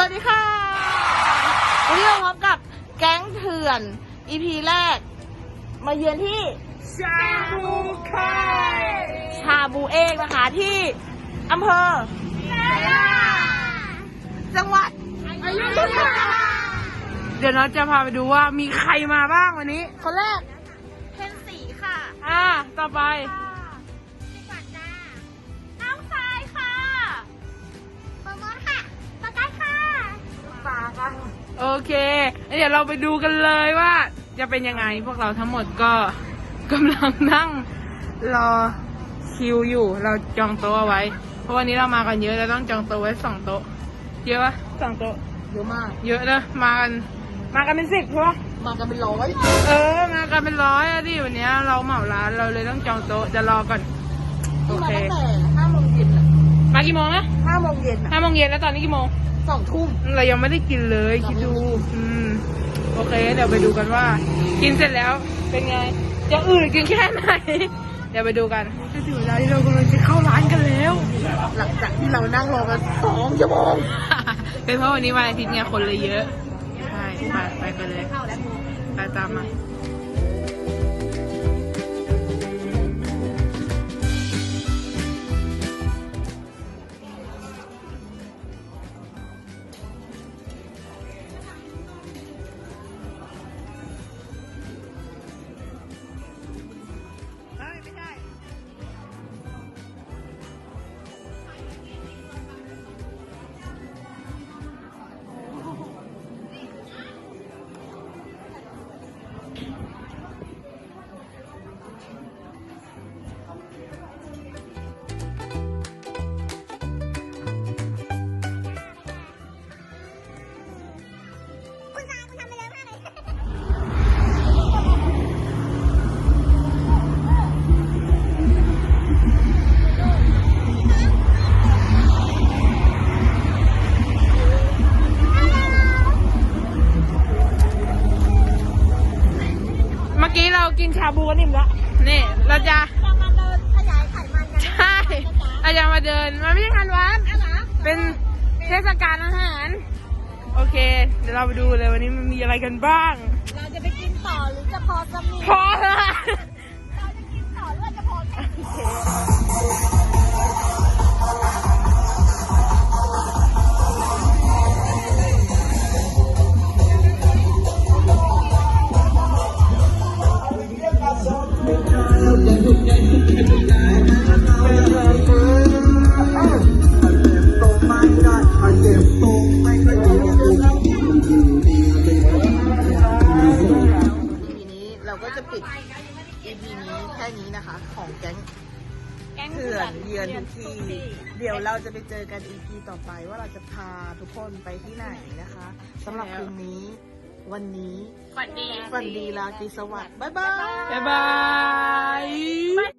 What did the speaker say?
สวัสดีค่ะ วันนี้เราพบกับแก๊งเถื่อน EP แรก มาเยือนที่ ชาบูไข่ชาบูเองนะคะที่อำเภอ จังหวัดอยุทยาเดี๋ยวเราจะพาไปดูว่ามีใครมาบ้างวันนี้ คนแรก เพนสีค่ะ อ่า ต่อไป เคแล้วเดี๋ยวเราไปดูกันเลยว่า จะเป็นยังไงพวกเราทั้งหมดก็กำลังนั่งรอคิวอยู่ เราจองโต๊ะเอาไว้ เพราะวันนี้เรามากันเยอะเราต้องจองโต๊ะไว้สองโต๊ะ เยอะปะสองโต๊ะ เยอะมาก เยอะนะมากัน มากันเป็นสิบใช่ปะมากันเป็นร้อยเออ มากันเป็นร้อยอะดิวันเนี้ยเราเหมาร้านเราเลยต้องจองโต๊ะจะรอก่อน โอนี่มาเคตั้งแต่ห้าโมงเย็นอะมากี่โมงนะห้าโมงเย็นอะห้าโมงเย็นแล้วตอนนี้กี่โมง สองทุ่มเรายังไม่ได้กินเลยคิดดู อืม โอเค เดี๋ยวไปดูกันว่า กินเสร็จแล้วเป็นไงจะอื่นกินแค่ไหน เดี๋ยวไปดูกันจะถึงเวลาที่เรากำลังจะเข้าร้านกันแล้ว หลังจากที่เรานั่งรอกันสองชั่วโมงเป็นเพราะวันนี้วันอาทิตย์ไงคนเลยเยอะ ใช่ ไปไปกันเลย ไปตามมา เมื่อกี้เรากินชาบูกันอิ่มแล้วนี่เราจะเรามาเดินขยายไขมันกันใช่เราจะมาเดินมันไม่ใช่งานวัดเป็นเทศกาลอาหาร โอเค เดี๋ยวเราไปดูเลยวันนี้มันมีอะไรกันบ้าง เราจะไปกินต่อหรือจะพอจะมีพอละเราจะกินต่อหรือว่าจะพอแค่ EP นี้เราก็จะปิด EP นี้แค่นี้นะคะ ของแก๊งเถื่อนเยือนทุกที่เดี๋ยวเราจะไปเจอกัน EP ต่อไปว่าเราจะพาทุกคนไปที่ไหนนะคะสำหรับคืนนี้ วันนี้ฝันดี ฝันดีราตรีสวัสดิ์บ๊ายบาย บ๊ายบาย